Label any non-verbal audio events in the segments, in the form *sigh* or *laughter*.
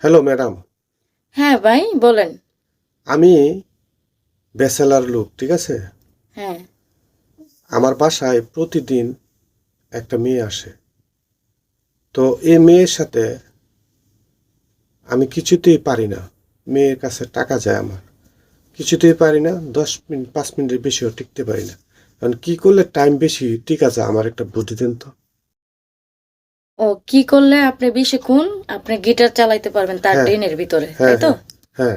Hello madam. হ্যাঁ ভাই বলেন। আমি ব্যাচেলার লোক ঠিক আছে? হ্যাঁ। আমার বাসায় প্রতিদিন একটা মেয়ে আসে। তো এই মেয়ের সাথে আমি কিছুতেই পারি না। মেয়ের কাছে টাকা যায় আমার। কিছুতেই পারি না দশ মিনিট পাঁচ মিনিটের বেশিও টিকতে পারি না। কারণ কী করলে টাইম বেশি টিকা যায় আমার একটা বুদ্ধি দেন তো। ও কি করলে আপনি বেশিক্ষণ আপনি গিটার চালাইতে পারবেন তার হ্যাঁ। দিনের ভিতরে হ্যাঁ, তাই তো? হ্যাঁ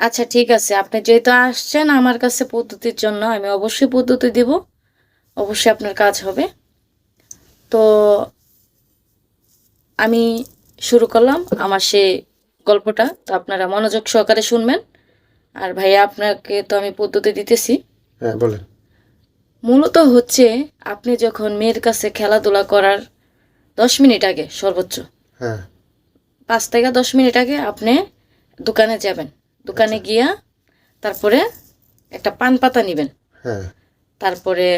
আচ্ছা ঠিক আছে। আপনি যেহেতু আসছেন আমার কাছে পদ্ধতির জন্য আমি অবশ্যই পদ্ধতি দিব। অবশ্যই আপনার কাজ হবে। তো আমি শুরু করলাম আমার সে গল্পটা। তো আপনারা মনোযোগ সহকারে শুনবেন। আর ভাইয়া আপনাকে তো আমি পদ্ধতি দিতেছি। হ্যাঁ বলেন। মূলত হচ্ছে আপনি যখন মেয়ের কাছে খেলাধুলা করার দশ মিনিট আগে সর্বোচ্চ। হ্যাঁ। পাঁচ থেকে দশ মিনিট আগে আপনি দোকানে যাবেন। দোকানে গিয়া তারপরে একটা পান পাতা নেবেন। হ্যাঁ। তারপরে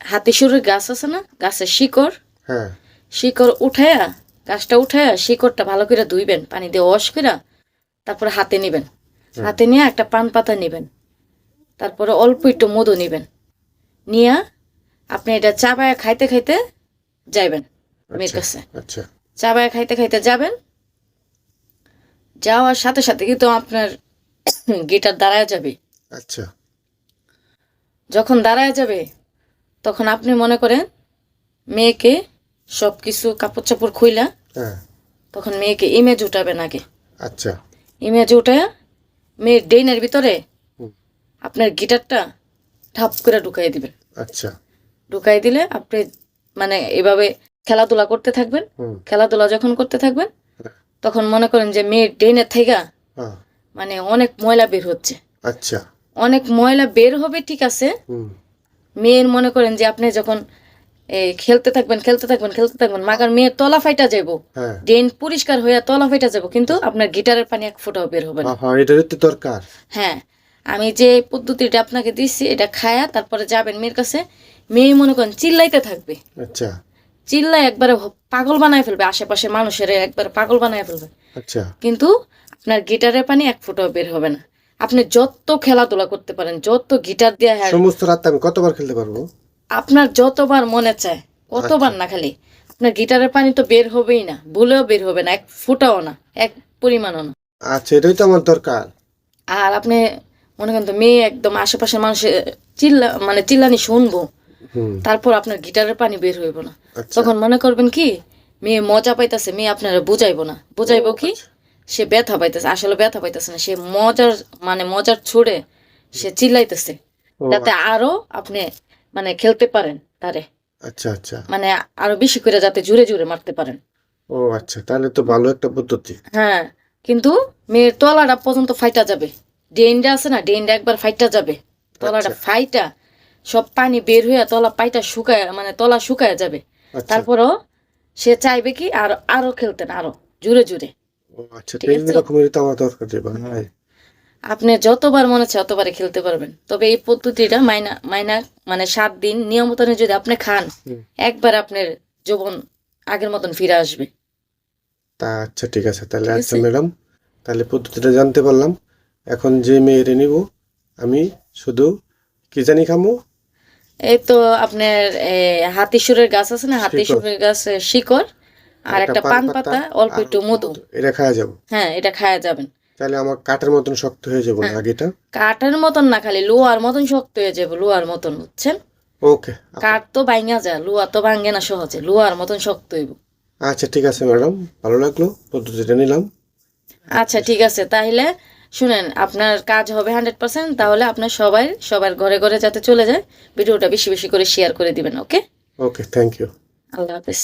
হাতি সুরের গাছ আছে না গাছের শিকড়। হ্যাঁ। শিকড় উঠায়া গাছটা উঠায়া শিকড়টা ভালো করে ধুইবেন পানি দিয়ে ওয়াশ করে তারপরে হাতে নেবেন। হাতে নিয়ে একটা পান পাতা নেবেন। তারপরে অল্প একটু মধু নেবেন। নিয়া আপনি এটা চাবায়া খাইতে খাইতে যাইবেন। মেয়ের কাছে আচ্ছা। চাবায় খাইতে খাইতে যাবেন। যাওয়ার সাথে সাথে কিন্তু আপনার *coughs* গিটার দাঁড়ায় যাবে। আচ্ছা। যখন দাঁড়ায় যাবে তখন আপনি মনে করেন মেয়েকে সব কিছু কাপড় চাপড় খুইলা হ্যাঁ। তখন মেয়েকে ইমেজ উঠাবেন আগে। আচ্ছা। ইমেজ উঠায় মেয়ের ডেইনের ভিতরে আপনার গিটারটা ঠাপ করে ঢুকাই দিবেন। আচ্ছা। ঢুকাই দিলে আপনি মানে এভাবে খেলাধুলা করতে থাকবেন খেলাধুলা যখন করতে থাকবেন। তখন মনে করেন যে মেয়ের ডেইনের থেকে হ্যাঁ। মানে অনেক ময়লা বের হচ্ছে। আচ্ছা। অনেক ময়লা বের হবে ঠিক আছে। মেয়ের মনে করেন যে আপনি যখন খেলতে থাকবেন খেলতে থাকবেন খেলতে থাকবেন মাগার মেয়ের তলা ফাইটা যাব হ্যাঁ। ড্রেন পরিষ্কার হইয়া তলা ফাইটা যাব কিন্তু আপনার গিটারের পানি এক ফোঁটাও বের হবে না। তো দরকার। হ্যাঁ আমি যে পদ্ধতিটা আপনাকে দিচ্ছি এটা খায়া তারপরে যাবেন মেয়ের কাছে মেয়ে মনে করেন চিল্লাইতে থাকবে। আচ্ছা। চিল্লাই একবারে পাগল বানায় ফেলবে আশেপাশে মানুষের একবারে পাগল বানায় ফেলবে। আচ্ছা। কিন্তু আপনার গিটারের পানি এক ফোঁটাও বের হবে না। আপনি যত খেলাধুলা করতে পারেন যত গিটার দিয়ে হ্যাঁ সমস্ত রাত আমি কতবার খেলতে পারব? আপনার যতবার মনে চায় কতবার না খালি। আপনার গিটারের পানি তো বের হবেই না ভুলেও বের হবে না এক ফুটাও না এক পরিমাণও না। আচ্ছা এটাই তো আমার দরকার। আর আপনি মনে করেন তো মেয়ে একদম আশেপাশের মানুষের চিল্লা মানে চিল্লানি শুনব। তারপর আপনার গিটারের পানি বের হইব না। আচ্ছা। তখন মনে করবেন কি মেয়ে মজা পাইতেছে মেয়ে আপনারা বুঝাইবো না। বুঝাইবো কি সে ব্যথা পাইতেছে আসলে ব্যথা পাইতেছে না। সে মজার মানে মজার ছুড়ে সে চিল্লাইতেছে। যাতে আরও আপনি মানে খেলতে পারেন তারে। আচ্ছা আচ্ছা। মানে আরও বেশি করে যাতে জুড়ে জুড়ে মারতে পারেন। ও আচ্ছা। তাহলে তো ভালো একটা পদ্ধতি। হ্যাঁ কিন্তু মেয়ের তলাটা পর্যন্ত ফাইটা যাবে। ডেনটা আছে না ডেনটা একবার ফাইটা যাবে। তলাটা আচ্ছা। ফাইটা সব পানি বের হয়ে তলা পাইটা শুকায় মানে তলা শুকায় যাবে। আচ্ছা। তারপরও সে চাইবে কি আর আরও খেলতেন আরও জুড়ে জুড়ে আচ্ছা আপনি যতবার মনে চায় ততবারে খেলতে পারবেন। তবে এই পদ্ধতিটা মাইনা মাইনা মানে সাত দিন নিয়মিত যদি আপনি খান একবার আপনার যৌবন আগের মতন ফিরে আসবে। তা আচ্ছা ঠিক আছে। তাহলে আচ্ছা ম্যাডাম তাহলে পদ্ধতিটা জানতে পারলাম। এখন যে মেয়েরে নিব আমি শুধু কি জানি খামো? এই তো আপনার হাতিসুরের গাছ আছে না? হাতিসুরের গাছের শিকড় আর একটা পান পাতা অল্প একটু মধু। এটা খাওয়া যাব। হ্যাঁ এটা খায়া যাবেন। তাহলে আমার কাঠের মতন শক্ত হয়ে যাব হ্যাঁ। না আগেটা? কাঠের মতন না খালি লোহার মতন শক্ত হয়ে যাবে লোহার মতন বুঝছেন? ওকে কাঠ তো ভাঙা যায় লোহা তো ভাঙে না সহজে লোহার মতন শক্ত হইব। আচ্ছা ঠিক আছে ম্যাডাম ভালো লাগল পদ্ধতিটা নিলাম। আচ্ছা ঠিক আছে তাহলে শুনেন আপনার কাজ হবে হান্ড্রেড পার্সেন্ট তাহলে আপনার সবাই সবার ঘরে ঘরে যাতে চলে যায় ভিডিওটা বেশি বেশি করে শেয়ার করে দিবেন ওকে ওকে থ্যাংক ইউ আল্লাহ হাফেজ।